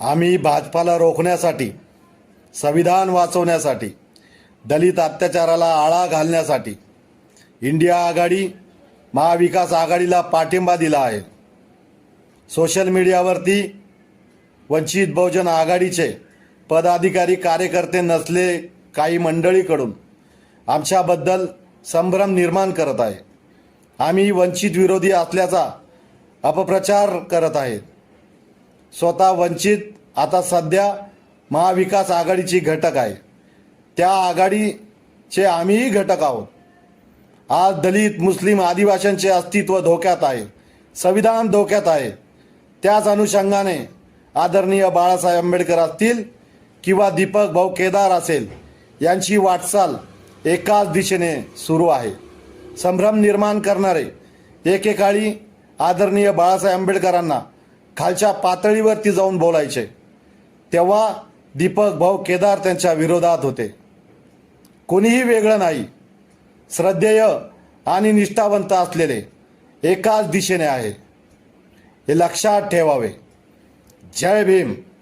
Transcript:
आम्ही भाजपाला रोखण्यासाठी संविधान वाचवण्यासाठी दलित अत्याचाराला आळा घालण्यासाठी इंडिया आघाडी महाविकास आघाडीला पाठिंबा दिला आहे. सोशल मीडियावरती वंचित बहुजन आघाडीचे पदाधिकारी कार्यकर्ते नसले काही मंडळीकडून आमच्याबद्दल संभ्रम निर्माण करत आहे. आम्ही वंचित विरोधी असल्याचा अपप्रचार करत आहेत. स्वतः वंचित आता सध्या महाविकास आघाडीची घटक आहे. त्या आघाडीचे आम्हीही घटक आहोत. आज दलित मुस्लिम आदिवासींचे अस्तित्व धोक्यात आहे. संविधान धोक्यात आहे. त्याच अनुषंगाने आदरणीय बाळासाहेब आंबेडकर असतील किंवा दीपक भाऊ केदार असेल यांची वाटचाल एकाच दिशेने सुरू आहे. संभ्रम निर्माण करणारे एकेकाळी आदरणीय बाळासाहेब आंबेडकरांना खालच्या पातळीवरती जाऊन बोलायचे. तेव्हा दीपक भाऊ केदार त्यांच्या विरोधात होते. कोणीही वेगळं नाही. श्रद्धेय आणि निष्ठावंत असलेले एकाच दिशेने आहे. हे लक्षात ठेवावे. जय भीम.